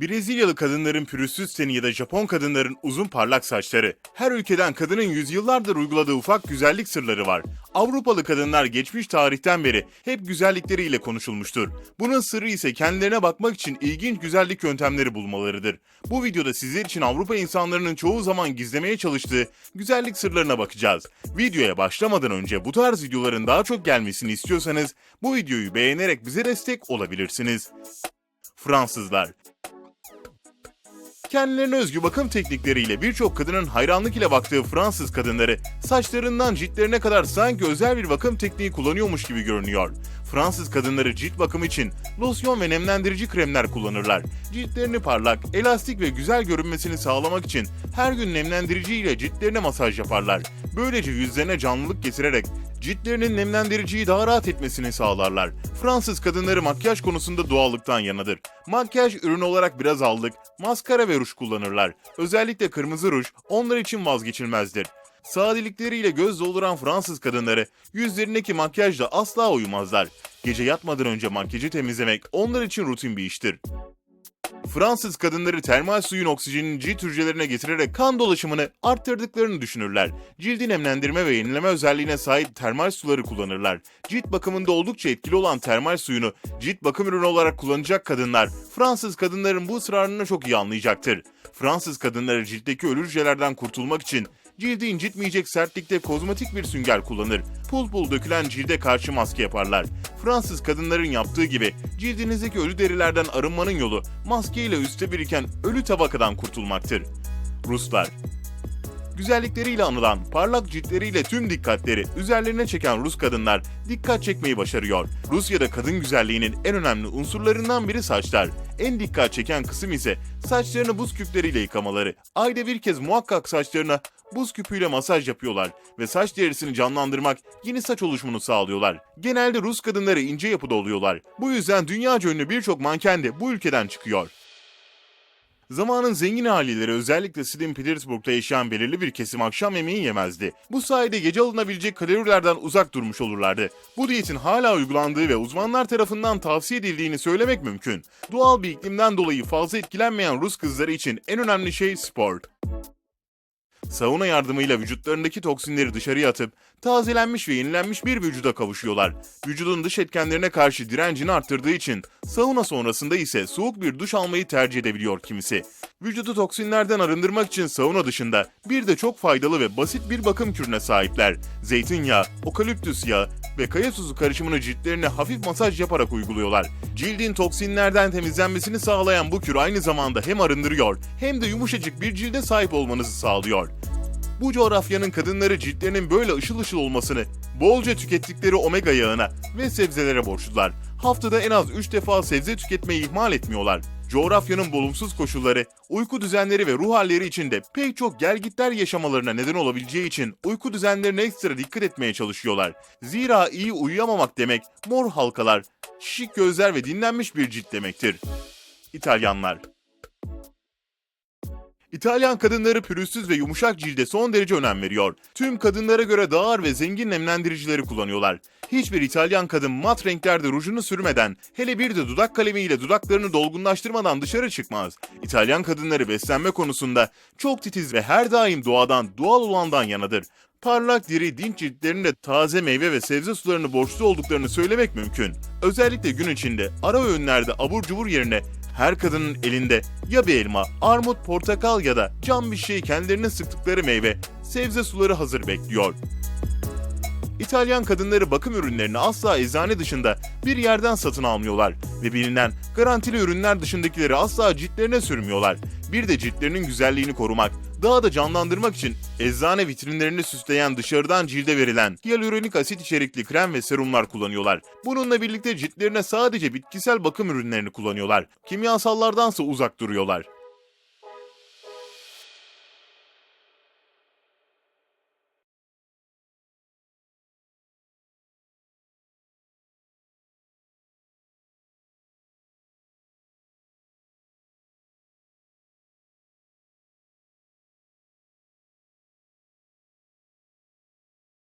Brezilyalı kadınların pürüzsüz teni ya da Japon kadınların uzun parlak saçları. Her ülkeden kadının yüzyıllardır uyguladığı ufak güzellik sırları var. Avrupalı kadınlar geçmiş tarihten beri hep güzellikleriyle konuşulmuştur. Bunun sırrı ise kendilerine bakmak için ilginç güzellik yöntemleri bulmalarıdır. Bu videoda sizler için Avrupa insanlarının çoğu zaman gizlemeye çalıştığı güzellik sırlarına bakacağız. Videoya başlamadan önce bu tarz videoların daha çok gelmesini istiyorsanız bu videoyu beğenerek bize destek olabilirsiniz. Fransızlar Kendilerine özgü bakım teknikleriyle birçok kadının hayranlık ile baktığı Fransız kadınları saçlarından ciltlerine kadar sanki özel bir bakım tekniği kullanıyormuş gibi görünüyor. Fransız kadınları cilt bakımı için losyon ve nemlendirici kremler kullanırlar. Ciltlerini parlak, elastik ve güzel görünmesini sağlamak için her gün nemlendirici ile ciltlerine masaj yaparlar. Böylece yüzlerine canlılık getirerek ciltlerinin nemlendiriciyi daha rahat etmesini sağlarlar. Fransız kadınları makyaj konusunda doğallıktan yanadır. Makyaj ürünü olarak biraz aldık, maskara ve ruj kullanırlar. Özellikle kırmızı ruj onlar için vazgeçilmezdir. Sadelikleriyle göz dolduran Fransız kadınları yüzlerindeki makyajla asla uyumazlar. Gece yatmadan önce makyajı temizlemek onlar için rutin bir iştir. Fransız kadınları termal suyun oksijenini cilt hücrelerine getirerek kan dolaşımını arttırdıklarını düşünürler. Cildi nemlendirme ve yenileme özelliğine sahip termal suları kullanırlar. Cilt bakımında oldukça etkili olan termal suyunu cilt bakım ürünü olarak kullanacak kadınlar Fransız kadınların bu ısrarını çok iyi anlayacaktır. Fransız kadınları ciltteki ölü hücrelerden kurtulmak için cildi incitmeyecek sertlikte kozmetik bir sünger kullanır. Pul pul dökülen cilde karşı maske yaparlar. Fransız kadınların yaptığı gibi cildinizdeki ölü derilerden arınmanın yolu maske ile üstte biriken ölü tabakadan kurtulmaktır. Ruslar Güzellikleriyle anılan, parlak ciltleriyle tüm dikkatleri üzerlerine çeken Rus kadınlar dikkat çekmeyi başarıyor. Rusya'da kadın güzelliğinin en önemli unsurlarından biri saçlar. En dikkat çeken kısım ise saçlarını buz küpleriyle yıkamaları. Ayda bir kez muhakkak saçlarına buz küpüyle masaj yapıyorlar ve saç derisini canlandırmak, yeni saç oluşumunu sağlıyorlar. Genelde Rus kadınları ince yapıda oluyorlar. Bu yüzden dünyaca ünlü birçok manken de bu ülkeden çıkıyor. Zamanın zengin aileleri özellikle Slim Petersburg'da yaşayan belirli bir kesim akşam yemeği yemezdi. Bu sayede gece alınabilecek kalorilerden uzak durmuş olurlardı. Bu diyetin hala uygulandığı ve uzmanlar tarafından tavsiye edildiğini söylemek mümkün. Doğal bir iklimden dolayı fazla etkilenmeyen Rus kızları için en önemli şey spor. Sauna yardımıyla vücutlarındaki toksinleri dışarıya atıp tazelenmiş ve yenilenmiş bir vücuda kavuşuyorlar. Vücudun dış etkenlerine karşı direncini arttırdığı için sauna sonrasında ise soğuk bir duş almayı tercih edebiliyor kimisi. Vücudu toksinlerden arındırmak için sauna dışında bir de çok faydalı ve basit bir bakım kürüne sahipler. Zeytinyağı, okaliptüs yağı ve kaya tuzu karışımını ciltlerine hafif masaj yaparak uyguluyorlar. Cildin toksinlerden temizlenmesini sağlayan bu kür aynı zamanda hem arındırıyor hem de yumuşacık bir cilde sahip olmanızı sağlıyor. Bu coğrafyanın kadınları ciltlerinin böyle ışıl ışıl olmasını bolca tükettikleri omega yağına ve sebzelere borçlular. Haftada en az 3 defa sebze tüketmeyi ihmal etmiyorlar. Coğrafyanın olumsuz koşulları, uyku düzenleri ve ruh halleri içinde pek çok gelgitler yaşamalarına neden olabileceği için uyku düzenlerine ekstra dikkat etmeye çalışıyorlar. Zira iyi uyuyamamak demek mor halkalar, şişik gözler ve dinlenmiş bir cilt demektir. İtalyanlar İtalyan kadınları pürüzsüz ve yumuşak cilde son derece önem veriyor. Tüm kadınlara göre daha ağır ve zengin nemlendiricileri kullanıyorlar. Hiçbir İtalyan kadın mat renklerde rujunu sürmeden, hele bir de dudak kalemiyle dudaklarını dolgunlaştırmadan dışarı çıkmaz. İtalyan kadınları beslenme konusunda çok titiz ve her daim doğadan, doğal olandan yanadır. Parlak diri dinç ciltlerinde taze meyve ve sebze sularını borçlu olduklarını söylemek mümkün. Özellikle gün içinde ara öğünlerde abur cubur yerine her kadının elinde ya bir elma, armut, portakal ya da cam bir şey kendilerine sıktıkları meyve, sebze suları hazır bekliyor. İtalyan kadınları bakım ürünlerini asla eczane dışında bir yerden satın almıyorlar ve bilinen garantili ürünler dışındakileri asla ciltlerine sürmüyorlar. Bir de ciltlerinin güzelliğini korumak, daha da canlandırmak için eczane vitrinlerini süsleyen dışarıdan cilde verilen hyaluronik asit içerikli krem ve serumlar kullanıyorlar. Bununla birlikte ciltlerine sadece bitkisel bakım ürünlerini kullanıyorlar. Kimyasallardansa uzak duruyorlar.